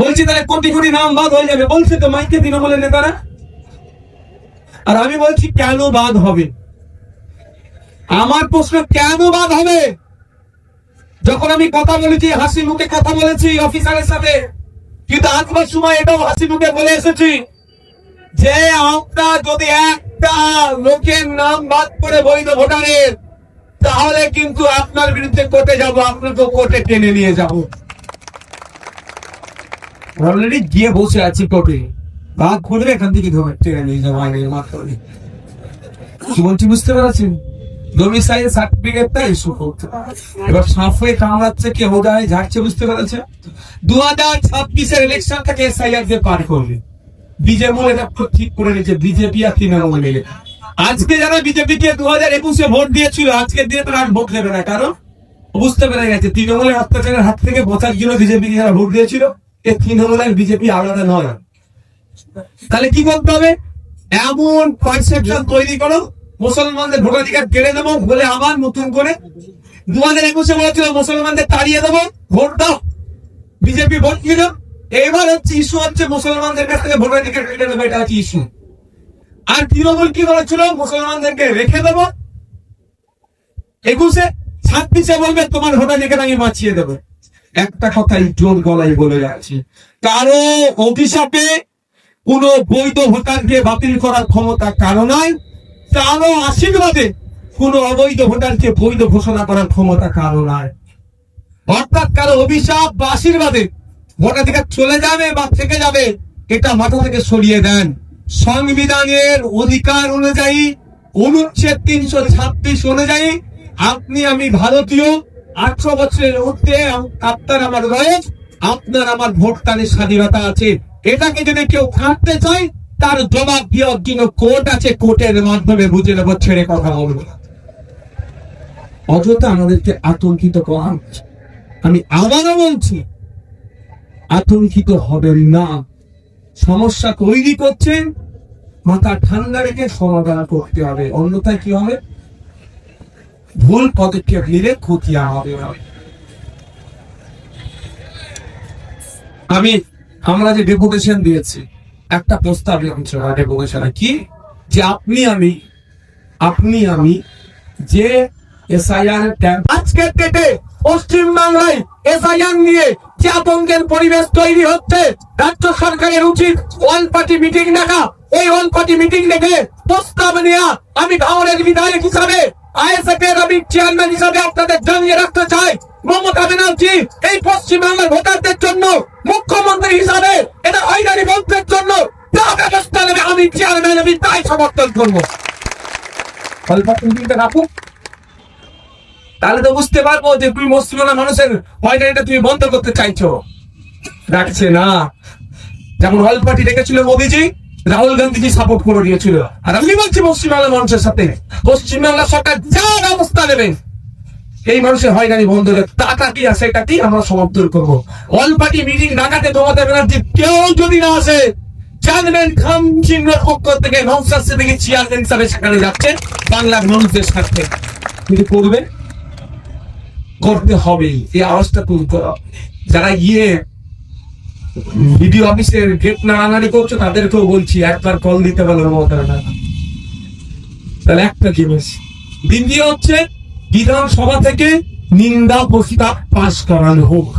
বলছি তাহলে কোটি কোটি নাম বাদ হয়ে যাবে। বলছে তো মাইকে তৃণমূলের নেতারা। আর আমি বলছি, কেন বাদ হবে? আমার প্রশ্ন, কেন বাদ হবে? যখন আমি কথা বলেছি, হাসি মুখে কথা বলেছি অফিসারের সাথে, কিন্তু আসবার সময় এটাও হাসি মুখে বলে এসেছি যে আমরা যদি একটা লোকের নাম বাদ করে বৈধ ভোটারের, তাহলে কিন্তু আপনার বিরুদ্ধে কোর্টে যাব, আপনাকে কোর্টে টেনে নিয়ে যাব। অলরেডি গিয়ে বসে ঘুরবে এখান থেকে ধরে টেনে নিয়ে যাব আগে মাত্র কি বলছি বুঝতে পারছেন? ডোমিসাইল সার্টিফিকেটটা ইস্যু করতে। এবার কামড়াচ্ছে, কে হোদায় ঝাড়ছে বুঝতে দু হাজার ছাব্বিশের এসআইআর দিয়ে পার করবে। বিজেপি ঠিক করে নিয়েছে, বিজেপি আর তৃণমূল মিলে। আজকে যারা বিজেপি কে দু হাজার একুশে ভোট দিয়েছিল, আজকের দিনে তারা আর ভোট দেবে না। কারণ বুঝতে পেরে গেছে, তৃণমূলের অত্যাচারের হাত থেকে বাঁচার জন্য বিজেপি যারা ভোট দিয়েছিল এ তৃণমূলের বিজেপি আলাদা নয়। তাহলে কি করতে হবে? এমন পারসেপশন তৈরি করো, মুসলমানদের ভোটাধিকার কেড়ে দেবো বলে আবার নতুন করে দু হাজার একুশে বলেছিল মুসলমানদের তাড়িয়ে দেবো, ভোট দাও, বিজেপি ভোট দিল এবার হচ্ছে ইস্যু হচ্ছে মুসলমানদের কাছ থেকে ভোটাধিকার কেড়ে দেবো এটা হচ্ছে ইস্যু আর তৃণমূল কি বলেছিল? মুসলমানদেরকে রেখে দেবো। একুশে, ছাব্বিশে বলবে, তোমার ভোটাধিকার আমি বাঁচিয়ে দেবো। একটা কথাই জোর গলায় বলে যাচ্ছি। কারও অভিশাপে কোন বৈধ ভোটারকে বাতিল করার ক্ষমতা কারও নয় কারও আশীর্বাদে কোন অবৈধ ভোটারকে বৈধ ঘোষণা করার ক্ষমতা কারও নয় অর্থাৎ কারও অভিশাপ বা আশীর্বাদে ভোটাধিকার চলে যাবে বা থেকে যাবে, এটা মাথা থেকে সরিয়ে দেন। সংবিধানের অধিকার অনুযায়ী অনুচ্ছেদ তিনশো ছাব্বিশ অনুযায়ী আপনি আমি ভারতীয় আঠারো বছরের ঊর্ধ্বে আপনার আমার রয়েছে আপনার আমার ভোটদানের স্বাধীনতা আছে। এটাকে যদি কেউ কাটতে চায়, তার জবাব জন্য কোর্ট আছে, কোর্টের মাধ্যমে বুঝে নেব, ছেড়ে কথা বলব অযথা আমাদেরকে আতঙ্কিত করা। আমি আবারও বলছি, আতঙ্কিত হবেন না। সমস্যা তৈরি করছেন, মাথা ঠান্ডা রেখে সমাধান করতে হবে। অন্যথায় কি হবে? ভুল পদক্ষেপ নিলে ক্ষতি হবে আমি, আমরা যে ডেপুটেশন দিয়েছি, একটা প্রস্তাব রেখেছি কি? যে আপনি আমি আপনি আমি যে এসআইআর পশ্চিম বাংলায় এসআইআর নিয়ে যে আতঙ্কের পরিবেশ তৈরি হচ্ছে, রাজ্য সরকারের উচিত ওয়ান পার্টি মিটিং ডাকা এই ওয়ান পার্টি মিটিং ডেকে প্রস্তাব নেওয়া আমি ভাঙনের বিধায়ক হিসাবে আইএসএফ আমি চেয়ারম্যান হিসাবে আপনাদের জানিয়ে রাখতে চাই, মমতা ব্যানার্জি, এই পশ্চিম বাংলার ভোটারদের জন্য, মুখ্যমন্ত্রী হিসাবে এটা হয়রানি বন্ধের জন্য, যা ব্যবস্থা নেবে আমি চেয়ারম্যান আমি তাই সমর্থন করব। রাখুন তাহলে তো বুঝতে পারব যে তুমি পশ্চিমবাংলার মানুষের হয়রানিটা তুমি বন্ধ করতে চাইছো। রাখছে না। যেমন হল পার্টি রেখেছিল মোদিজি রাহুল গান্ধীজি সাপোর্ট করে দিয়েছিল। আর আমি বলছি পশ্চিমবাংলার মানুষের সাথে। পশ্চিমবাংলা সরকার যা ব্যবস্থা নেবে, এই মানুষের হয়রানি বন্ধ টাকা কি আছে, এটা কি আমরা সমর্থন করব? অল পার্টি মিটিং ডাকাতে মমতা ব্যানার্জি কেউ যদি না আসে জানবেন খাম চিহ্নের পক্ষ থেকে চেয়ারম্যান হিসাবে সেখানে যাচ্ছে। বাংলার মানুষদের স্বার্থে কিন্তু করবে? করতে হবে। এই আওয়াজটা যারা গিয়ে অফিসের নাড়ানাড়ি করছ, তাদেরকেও বলছি, একবার কল দিতে পারল মমতা তাহলে একটা দ্বিতীয় হচ্ছে, বিধানসভা থেকে নিন্দা প্রস্তাব পাশ করানো হোক।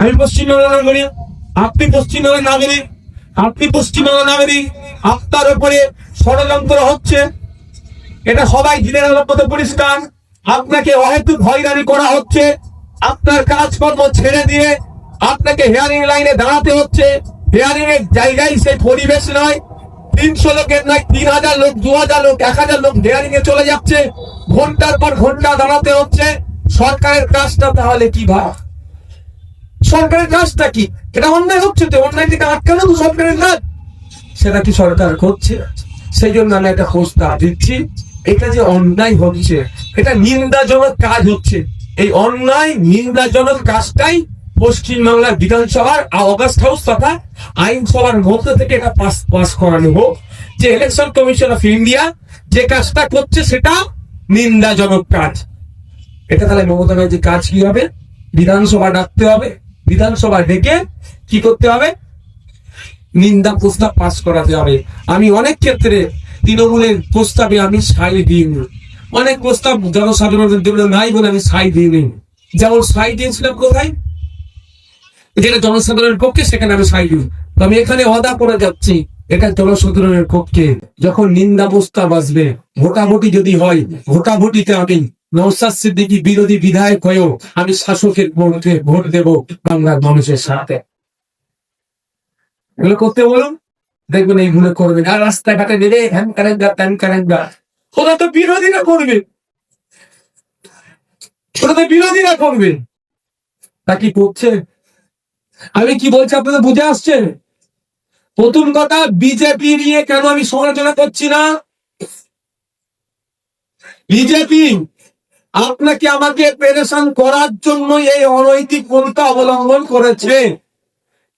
আমি পশ্চিমবঙ্গের নাগরিক, আপনি পশ্চিমবঙ্গের নাগরিক, আপনি পশ্চিমবঙ্গের নাগরিক, আপনার উপরে ষড়যন্ত্র হচ্ছে। এটা সবাই দিনের আলোর পরিষ্কার। আপনাকে অহেতুক হয়রানি করা হচ্ছে। আপনার কাজকর্ম ছেড়ে দিয়ে আপনাকে হেয়ারিং লাইনে দাঁড়াতে হচ্ছে। হেয়ারিং এর জায়গায় সেই পরিবেশ নয়। তিনশো লোকের নয়, তিন হাজার লোক, দু হাজার লোক, এক হাজার লোক হেয়ারিং এ চলে যাচ্ছে। ঘণ্টার পর ঘণ্টা দাঁড়াতে হচ্ছে। সরকারের কাজটা তাহলে কি ভাব সরকারের কাজটা কি? এটা অন্যায় হচ্ছে তো, অন্যায় থেকে আটকানো তো সরকারের কাজ। সেটা কি সরকার করছে? সেই জন্য আমি একটা প্রস্তাব দিচ্ছি। এটা যে অন্যায় হচ্ছে, এটা নিন্দাজনক কাজ হচ্ছে। এই অন্যায়, নিন্দাজনক কাজটাই পশ্চিমবাংলার বিধানসভার অগাস্ট হাউস তথা আইনসভার মধ্যে থেকে এটা পাস পাস করানো হোক। যে ইলেকশন কমিশন অফ ইন্ডিয়া যে কাজটা করছে সেটা নিন্দাজনক কাজ। এটা তাহলে মমতা ব্যানার্জি কাজ কি হবে? বিধানসভা ডাকতে হবে। বিধানসভা ডেকে কি করতে হবে? নিন্দা প্রস্তাব পাস করাতে হবে। আমি অনেক ক্ষেত্রে তৃণমূলের প্রস্তাবে আমি সাই দিইনি। অনেক প্রস্তাব জনসাধারণের নাই বলে আমি সাই দিইনি। যেমন সাই দিয়েছিলাম কোথায়? যেটা জনসাধারণের পক্ষে, সেখানে আমি সাই তো আমি এখানে অদা করে যাচ্ছি। এটা জনসাধারণের পক্ষে। যখন নিন্দা প্রস্তাব আসবে ভোটাভুটি যদি হয়, ভোটাভুটিতে আমি নৌসাদ সিদ্দিকি বিরোধী বিধায়ক হয়েও আমি শাসকের ভোটে ভোট দেব বাংলার মানুষের সাথে। এগুলো করতে বলুন। দেখবেন এই ভুলে করবেন। আর রাস্তাঘাটে নেবে হ্যান কারেন গা ত্যান কারেন গা ওরা তো বিরোধীরা করবে। ওরা তো বিরোধীরা করবে। তা কি করছে? আমি কি বলছি, আপনাদের বুঝে আসছে? প্রথম কথা, বিজেপি নিয়ে কেন আমি সমালোচনা করছি না? বিজেপি, আপনাকে আমাকে পেরেশান করার জন্য এই অনৈতিক পন্থা অবলম্বন করেছে।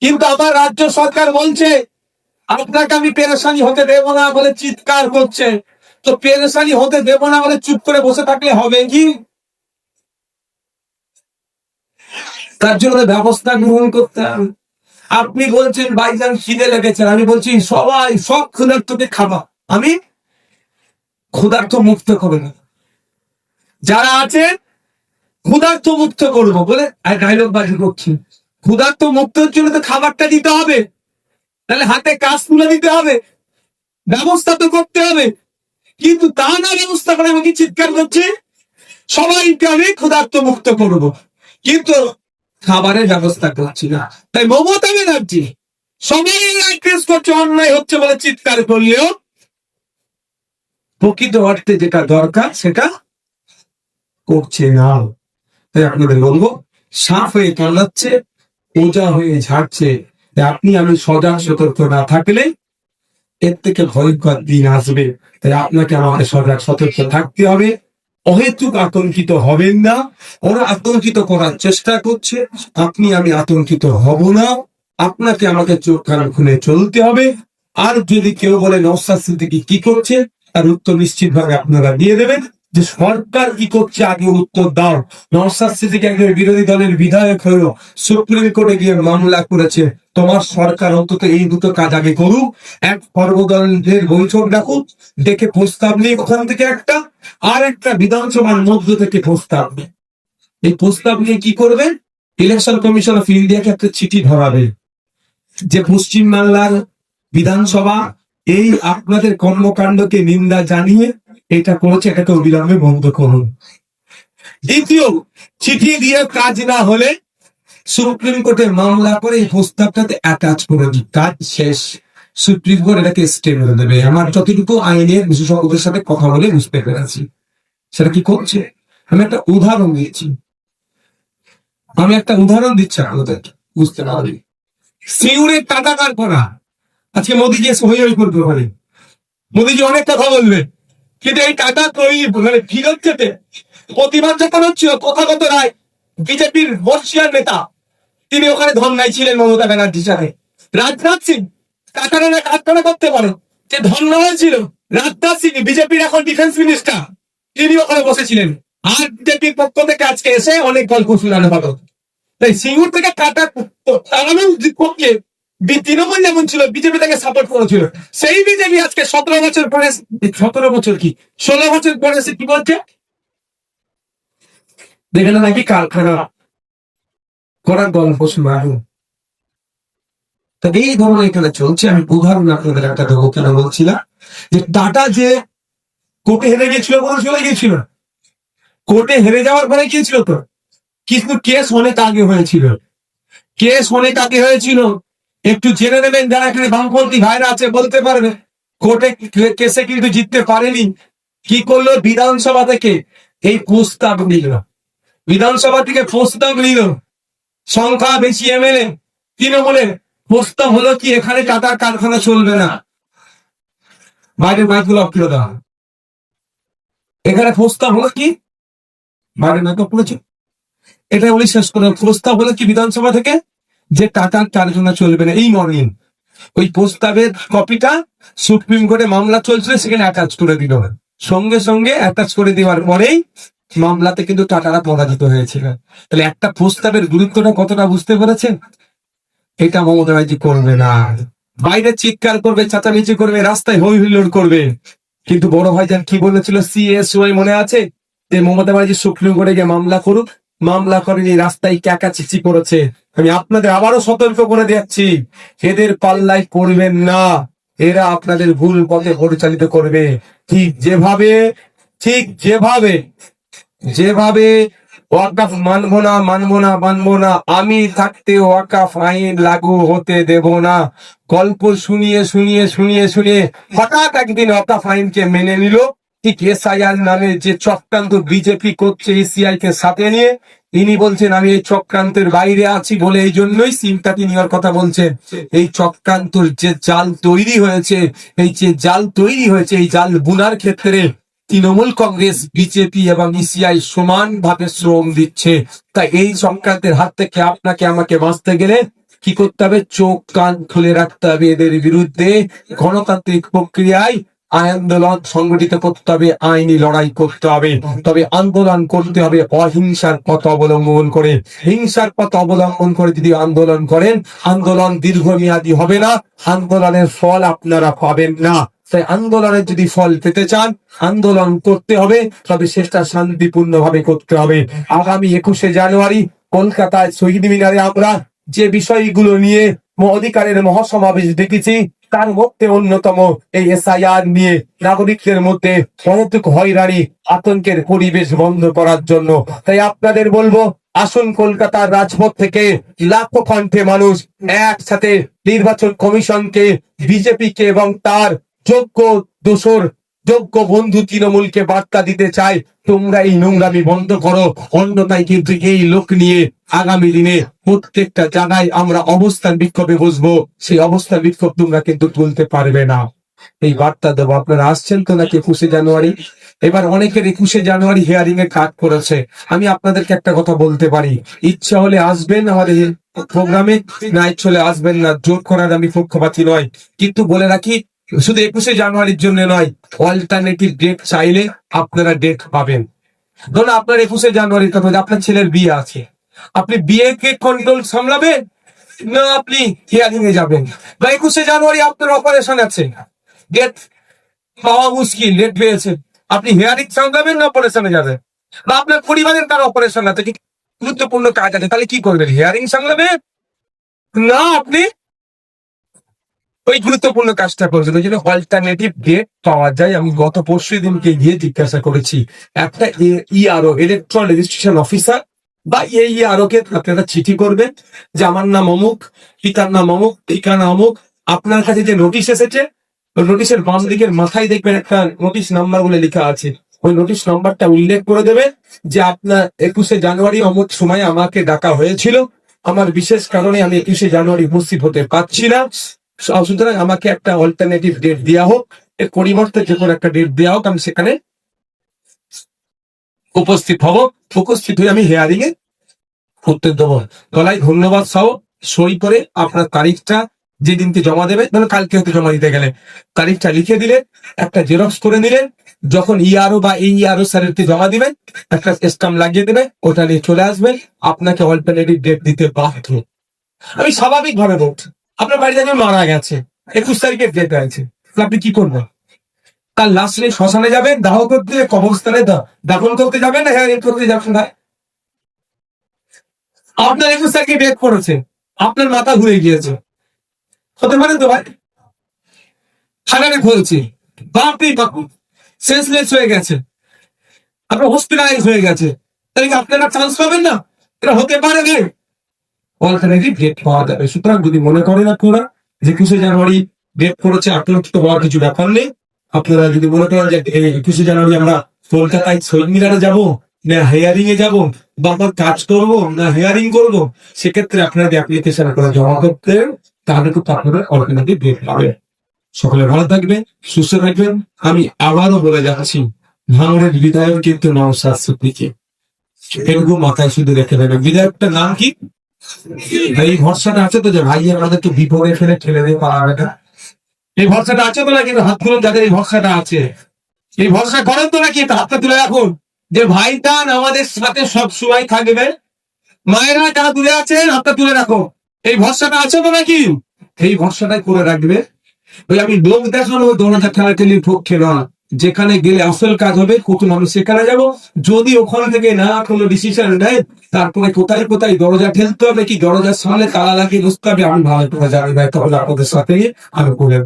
কিন্তু আমার রাজ্য সরকার বলছে, আপনাকে আমি পেরেশানি হতে দেব না বলে চিৎকার করছে। তো পেরেশানি হতে দেব না বলে চুপ করে বসে থাকলে হবে কি? তার জন্য ব্যবস্থা গ্রহণ করতে হবে আপনি বলছেন বাইজান খিদে লেগেছেন আমি বলছি সবাই, সব ক্ষুধার্তকে খাবা। আমি ক্ষুধার্ত মুক্ত করে না। যারা আছে ক্ষুধার্ত মুক্ত করব বলে ডায়লগ বাজি করছি। ক্ষুধার্ত মুক্তর জন্য তো খাবারটা দিতে হবে। তাহলে হাতে কাজ তুলে দিতে হবে। ব্যবস্থা তো করতে হবে। কিন্তু তা না ব্যবস্থা করে আমি চিৎকার করছি? সবাইকে আমি ক্ষুধার্ত মুক্ত করব। কিন্তু খাবারের ব্যবস্থা করছি না। তাই মমতা ব্যানার্জি, সবাই করছে, অন্যায় হচ্ছে বলে চিৎকার করলেও প্রকৃত অর্থে যেটা দরকার, সেটা করছে না। তাই আপনাদের বলব, সাফ হয়ে কামড়াচ্ছে ওজা হয়ে ঝাড়ছে। আপনি আমি সজাগ সতর্ক না থাকলে এর থেকে ভয়ঙ্কর দিন আসবে। তাই আপনাকে আমাকে সজাগ সতর্ক থাকতে হবে। অহেতুক আতঙ্কিত হবেন না। ওরা আতঙ্কিত করার চেষ্টা করছে। আপনি আমি আতঙ্কিত হব না। আপনাকে আমাকে চোখ কান খুলে চলতে হবে। আর যদি কেউ বলে নৌসাদ সিদ্দিকি কি করছে, তার উত্তর নিশ্চিত ভাবে আপনারা দিয়ে দেবেন। যে সরকার কি করছে, আগে উত্তর দাও। নৌসাদ সিদ্দিকি একজন বিরোধী দলের বিধায়ক হয়েও সুপ্রিম কোর্টে গিয়ে মামলা করেছে। তোমার সরকার অন্তত এই দুটো কাজ আগে করুক। এক সর্বদলের বৈঠক ডাকুক ডেকে প্রস্তাব নিয়ে ওখান থেকে একটা, আর একটা বিধানসভার মধ্য থেকে প্রস্তাব নিয়ে এই প্রস্তাব নিয়ে কি করবে? ইলেকশন কমিশন অফ ইন্ডিয়াকে একটা চিঠি ধরাবে যে পশ্চিম বাংলার বিধানসভা এই আপনাদের কর্মকাণ্ডকে নিন্দা জানিয়ে এটা করেছে, এটাকে অবিলম্বে বন্ধ করুন। দ্বিতীয়, চিঠি দিয়ে কাজ না হলে সুপ্রিম কোর্টে মামলা করে এই প্রস্তাবটাতে অ্যাটাচ করে দিই কাজ শেষ। সুপ্রিম কোর্ট এটাকে স্টে করে দেবে। আমার যতটুকু আইনের বিশেষজ্ঞদের সাথে কথা বলে বুঝতে পেরেছি। সেটা কি করছে? আমি একটা উদাহরণ দিয়েছি আমি একটা উদাহরণ দিচ্ছি আপনাদের। বুঝতে পারবি সিউরের টাকা কার আজকে মোদিজি হই হই করবে ওখানে। মোদিজি অনেক কথা বলবে। কিন্তু এই টাকা তৈরি মানে ফিরত যেতে প্রতিবাদ যখন হচ্ছিল কথাগত রায়। বিজেপির বর্ষিয়ার নেতা। তিনি ওখানে ধর্নায় ছিলেন মমতা ব্যানার্জির সাথে। রাজনাথ সিং টাকাটা না করতে পারে। যে ধর্না হয়েছিল রাজনাথ সিং, বিজেপির এখন ডিফেন্স মিনিস্টার তিনি ওখানে বসেছিলেন। আর বিজেপির পক্ষ থেকে আজকে এসে অনেক গল্প শোনানো হলো। তাই সিঙ্গুর থেকে কাটা তাড়ানোর পক্ষে তৃণমূল যেমন ছিল, বিজেপি তাকে সাপোর্ট করেছিল। সেই বিজেপি আজকে সতেরো বছর পরে সতেরো বছর কি? ষোলো বছর পরে এসে কি বলছে যেখানে নাকি কারখানা। করার গল্প শোনানো তা এই ধরনের এখানে চলছে। আমি উদাহরণ আপনাদের একটা দেবো কেন বলছিলাম যে টাটা যে কোর্টে হেরে গেছিল বলে চলে গেছিল কোর্টে হেরে যাওয়ার পরে কি ছিল তো কিন্তু কেস অনেক আগে হয়েছিল। কেস অনেক আগে হয়েছিল। একটু জেনে নেবেন যারা এখানে বামপন্থী ভাইরা আছে, বলতে পারবে। কোর্টে কেসে কিন্তু জিততে পারেনি। কি করল? বিধানসভা থেকে এই প্রস্তাব নিল। বিধানসভা থেকে প্রস্তাব নিল। সংখ্যা বেশি এমএলএ। তৃণমূলের প্রস্তাব হলো কি, এখানে টাটার কারখানা চলবে না। বাইরের মাইকগুলো অফ করে দেওয়া এখানে প্রস্তাব হলো কি? বাইরের মাইক করেছে। এটা বলি শেষ করে, প্রস্তাব হলো কি বিধানসভা থেকে? যে টাটার কারখানা চলবে না, এই মর্নিং। ওই প্রস্তাবের কপিটা সুপ্রিম কোর্টে মামলা চলছিল সেখানে অ্যাটাচ করে দিল সঙ্গে সঙ্গে অ্যাটাচ করে দেওয়ার পরেই মামলাতে কিন্তু টাটারা পরাজিত হয়েছিল। তাহলে একটা প্রস্তাবের গুরুত্বটা কতটা বুঝতে পেরেছেন? এটা মমতা ব্যানার্জি করবে না। বাইরে চিৎকার করবে, চাচামেচি করবে, রাস্তায় হই হুল্লোড় করবে। কিন্তু বড় ভাইজান কি বলেছিল? সিএসওয়াই মনে আছে? যে মমতা ব্যানার্জি সুপ্রিম কোর্টে গিয়ে মামলা করুক। মামলা করে করেনি, রাস্তায় ক্যাকা চিচি করেছে। আমি আপনাদের আবারও সতর্ক করে দিচ্ছি, এদের পাল্লায় করবেন না। এরা আপনাদের ভুল পথে পরিচালিত করবে। ঠিক যেভাবে ঠিক যেভাবে যেভাবে ওয়াকাফ মানবো না মানবো না মানবো না, আমি থাকতে ওয়াকাফ আইন লাগু হতে দেব না। গল্প শুনিয়ে শুনিয়ে শুনিয়ে শুনিয়ে হঠাৎ একদিন ওয়াকাফ আইনকে মেনে নিল। ঠিক এসআইআর নামে যে চক্রান্ত বিজেপি করছে এসিআই কে সাথে নিয়ে ইনি বলছেন, আমি এই চক্রান্তের বাইরে আছি বলে এই জন্যই সিমটাকে নেওয়ার কথা বলছেন এই চক্রান্তর যে জাল তৈরি হয়েছে, এই যে জাল তৈরি হয়েছে, এই জাল বুনার ক্ষেত্রে তৃণমূল কংগ্রেস, বিজেপি এবং ইসিআই সমানভাবে শ্রম দিচ্ছে। তাই এই সংক্রান্তের হাত থেকে আপনাকে আমাকে বাঁচতে গেলে কি করতে হবে? চোখ, কান খুলে রাখতে হবে এদের বিরুদ্ধে। গণতান্ত্রিক প্রক্রিয়ায় আন্দোলন সংগঠিত করতে হবে, আইনি লড়াই করতে হবে। তবে আন্দোলন করতে হবে অহিংসার পথ অবলম্বন করে। হিংসার পথ অবলম্বন করে যদি আন্দোলন করেন, আন্দোলন দীর্ঘমেয়াদী হবে না, আন্দোলনের ফল আপনারা পাবেন না। তাই আন্দোলনের যদি ফল পেতে চান, আন্দোলন করতে হবে, তবে সেটা শান্তিপূর্ণ ভাবে করতে হবে। আগামী একুশে জানুয়ারি কলকাতায় শহীদ মিনারে আমরা যে বিষয়গুলো নিয়ে অধিকারের মহাসমাবেশ দেখেছি তার মধ্যে অন্যতম এই এসআইআর নিয়ে নাগরিকদের মধ্যে অনৈতিক হয়রানি, আতঙ্কের পরিবেশ বন্ধ করার জন্য। তাই আপনাদের বলব, আসুন কলকাতার রাজপথ থেকে লাখো কণ্ঠে মানুষ একসাথে নির্বাচন কমিশনকে, বিজেপিকে এবং তার যোগ্য দোসর যোগ্য বন্ধু তৃণমূলকে বার্তা দিতে চাই তোমরা এই নোংরামি বন্ধ করো। অন্যতায় কিন্তু এই লোক নিয়ে আগামী দিনে প্রত্যেকটা জায়গায় আমরা অবস্থান বিক্ষোভে বসবো। সেই অবস্থান বিক্ষোভ তোমরা কিন্তু তুলতে পারবে না। এই বার্তা দেবো। আপনারা আসছেন তো নাকি একুশে জানুয়ারি? এবার অনেকের একুশে জানুয়ারি হিয়ারিং এ কাট করেছে। আমি আপনাদেরকে একটা কথা বলতে পারি। ইচ্ছা হলে আসবেন আমাদের প্রোগ্রামে, না ইচ্ছা হলে আসবেন না। জোর করার আমি পক্ষপাতি নয়। কিন্তু বলে রাখি শুধু একুশে জানুয়ারির জন্য নয় অল্টারনেটিভ ডেট চাইলে আপনারা ডেট পাবেন। ধরুন আপনার একুশে জানুয়ারির কথা আপনার ছেলের বিয়ে আছে। আপনি বিয়েকে কন্ট্রোল সামলাবেন না আপনি হিয়ারিং এ যাবেন? বা একুশে জানুয়ারি আপনার অপারেশন আছে। ডেট পাওয়া মুশকিল ডেট পেয়েছে। আপনি হিয়ারিং সামলাবেন না অপারেশনে যাবেন? বা আপনার পরিবারের তার অপারেশন আছে গুরুত্বপূর্ণ কাজ আছে, তাহলে কি করবেন? হিয়ারিং সামলাবেন না আপনি ওই গুরুত্বপূর্ণ কাজটা ওই জন্য অল্টারনেটিভ ডেট পাওয়া যায়, আমি গত পরশু দিনকে গিয়ে জিজ্ঞাসা করেছি, একটা ইআরও ইলেকট্রন রেজিস্ট্রেশন অফিসার বা এই ইআরও কে আপনারা চিঠি করবেন যে, আমার নাম অমুক, পিতার নাম অমুক ঠিকানা অমুক, আপনার কাছে যে নোটিশ এসেছে নোটিশের বাম দিকের মাথায় দেখবেন একটা নোটিশ নাম্বার বলে লেখা আছে। ওই নোটিশ নাম্বারটা উল্লেখ করে দেবেন যে, আপনার একুশে জানুয়ারি অমুক সময় আমাকে ডাকা হয়েছিল। আমার বিশেষ কারণে আমি একুশে জানুয়ারি উপস্থিত হতে পারছি না। সুতরাং আমাকে একটা অল্টারনেটিভ ডেট দেওয়া হোক, এর পরিবর্তে যে কোনো একটা ডেট দেওয়া হোক, আমি সেখানে উপস্থিত হব। উপস্থিত হয়ে আমি হেয়ারিং এ করতে দেবো। গলায় ধন্যবাদ সহ সই করে আপনার তারিখটা যে দিনকে জমা দেবে ধরুন কালকে হয়তো জমা দিতে গেলে। তারিখটা লিখে দিলেন, একটা জেরক্স করে নিলেন, যখন ইআরও বা এই ইআরও স্যারের জমা দিবেন, একটা স্টাম্প লাগিয়ে দেবে ওটা নিয়ে চলে আসবেন। আপনাকে অল্টারনেটিভ ডেট দিতে বাধ্য। আমি স্বাভাবিক ভাবে বলছি আপনার বাড়িতে একজন মারা গেছে। একুশ তারিখের ডেট আছে আপনি কি করবেন? তার লাশ নিয়ে শ্মশানে যাবেন, দাহ করতে, কবরস্থানে দাফন করতে যাবেন না হ্যাঁ করতে যাবেন না। আপনার একুশ তারিখে ডেট পড়েছে। আপনার মাথা ঘুরে গিয়েছে। হতে পারে তো ভাই। থানারে বলছি বাপরে বাপু সেন্সলেস হয়ে গেছে। আপনার হসপিটালাইজ হয়ে গেছে। কি আপনারা চান্স পাবেন না? এটা হতে পারে না অল্টারনেটিভ ডেট পাওয়া যাবে। সুতরাং যদি মনে করেন আপনারা যে একুশে জানুয়ারি ডেট পড়েছে আতঙ্কিত হওয়ার কিছু ব্যাপার নেই। আপনারা যদি মনে করেন যে একুশে জানুয়ারি আমরা কলকাতায় শহীদ মিনারে যাব, না হেয়ারিং এ যাব, বা আমার কাজ করব, না হেয়ারিং করব, সেক্ষেত্রে আপনারা অ্যাপ্লিকেশন করে জমা করতে, তাহলে কিন্তু আপনারা অল্টারনেটিভ ডেট পাবেন সকলে ভালো থাকবেন, সুস্থ থাকবেন। আমি আবারও বলে যাচ্ছি ভাঙড়ের বিধায়ক কিন্তু নওশাদ সিদ্দিকী। এরকম মাথায় শুধু রেখে দেবে বিধায়কটার নাম কি? এই ভরসাটা আছে তো যে ভাই আমাদেরকে বিপদে ফেলে ঠেলে দিয়ে পালাবে না এই ভরসাটা আছে তো নাকি হাত তুলুন যাদের এই ভরসাটা আছে। এই ভরসা করেন তো নাকি হাতটা তুলে রাখুন। যে ভাইটান আমাদের সাথে সব সময় থাকবে, মায়েরা যারা দূরে আছেন, হাতটা তুলে রাখো। এই ভরসাটা আছে তো নাকি? এই ভরসাটাই করে রাখবে। ওই আমি লোক দেখানো দোনাটা ঠেলাঠেলির পক্ষে না যেখানে গেলে আসল কাজ হবে, কত মানুষ সেখানে যাব? যদি ওখান থেকে না কোনো ডিসিশন নেয়, তারপরে কোথায় কোথায় দরজা ঠেলতে হবে, কি দরজার সামনে তালা লাগিয়ে বসতে হবে, আমি ভালো করে জানি না, তাহলে আপনাদের সাথে আমি করে।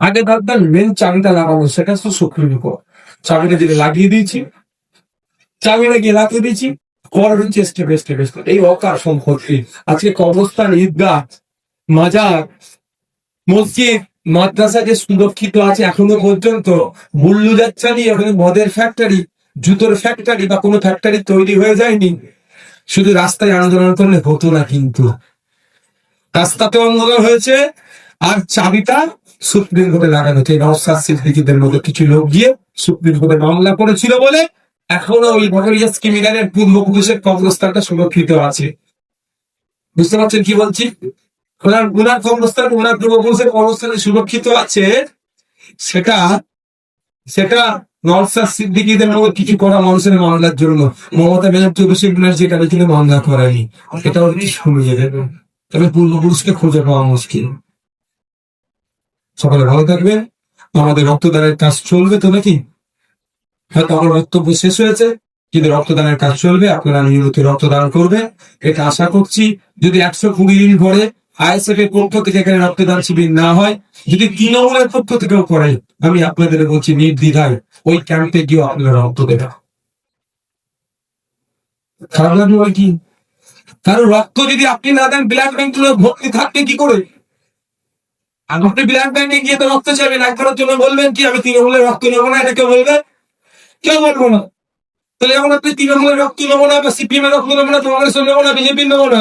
আগে ভাবতাম মেন চাবিটা লাগাবো, সেটা তো সুপ্রিম কোর্ট। চাবিটা যদি লাগিয়ে দিয়েছি, চাবিটা গিয়ে লাগিয়ে দিয়েছি পরের হচ্ছে স্টেপে স্টেপে স্টেপ এই অকার সম্পত্তি, আজকে কবরস্থান, ঈদগাহ, মাজার, মসজিদ মাদ্রাসা যে সুরক্ষিত আছে এখনও পর্যন্ত, বুল্লু যাচ্ছানি ওখানে মদের ফ্যাক্টরি জুতোর ফ্যাক্টরি বা কোনো ফ্যাক্টরি তৈরি হয়ে যায়নি। শুধু রাস্তায় আন্দোলন করলে হতো না কিন্তু। রাস্তাতে আন্দোলন হয়েছে, আর চাবিটা সুপ্রিম কোর্টে লাগানো সিদ্দিকিদের মতো কিছু লোক গিয়ে সুপ্রিম কোর্টে মামলা করেছিল বলে এখনও ওই ভগরিয়াস ক্রিমিনালের পূর্বপুরুষের কবরস্থানটা সুরক্ষিত আছে। বুঝতে পারছেন কি বলছি? ওনার ওনার কবরস্থান, ওনার পূর্বপুরুষের কবরস্থানে সুরক্ষিত আছে। সেটা সেটা নওসাদ সিদ্দিকিদের মতো কিছু করা মানুষের মামলার জন্য। মমতা ব্যানার্জি অভিষেক ব্যানার্জি এটা কিন্তু মামলা করেনি এটা অতি শুনিয়ে দেবে তবে পূর্বপুরুষকে খুঁজে পাওয়া মুশকিল। সকালে ভালো থাকবেন। আমাদের রক্তদানের কাজ চলবে তো নাকি? হয়তো আমার বক্তব্য শেষ হয়েছে, কিন্তু রক্তদানের কাজ চলবে। আপনারা নিয়মিত রক্তদান করবে এটা আশা করছি, যদি একশো কুড়ি দিন পরে আইএসএফ এর পক্ষ থেকে এখানে রক্তদান শিবির না হয়, যদি তৃণমূলের পক্ষ থেকেও করে, আমি আপনাদের বলছি নির্দ্বিধায় ওই ক্যাম্পে গিয়ে আপনারা রক্ত দেবেন। খারাপ লাগবে কি? কারণ রক্ত যদি আপনি না দেন, ব্লাড ব্যাংক ভর্তি থাকবে কি করে? আপনি ব্লাড ব্যাংকে গিয়ে তো রক্ত চাইবেন একবারের জন্য বলবেন কি, আমি তৃণমূলের রক্ত নেব না এটা কেউ বলবে কেউ বলব না। তাহলে এখন আপনি তৃণমূলের রক্ত নেব না, বা সিপিএম এর রক্ত নেব না কংগ্রেসের নেব না, বিজেপির নেব না।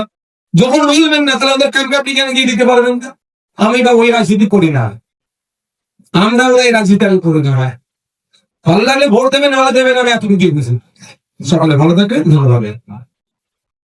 যখন বলবেন না তাহলে আমাদের ক্যাম্পে আপনি কেন গিয়ে দিতে পারবেন না? আমি বা ওই রাজনীতি করি না। আমরা এই রাজনীতি আমি করে ভাই। ভালো লাগলে ভোট দেবেন, না দেবেন, আমি এতটুকু বুঝি। সকালে ভালো থাকবেন ধন্যবাদ।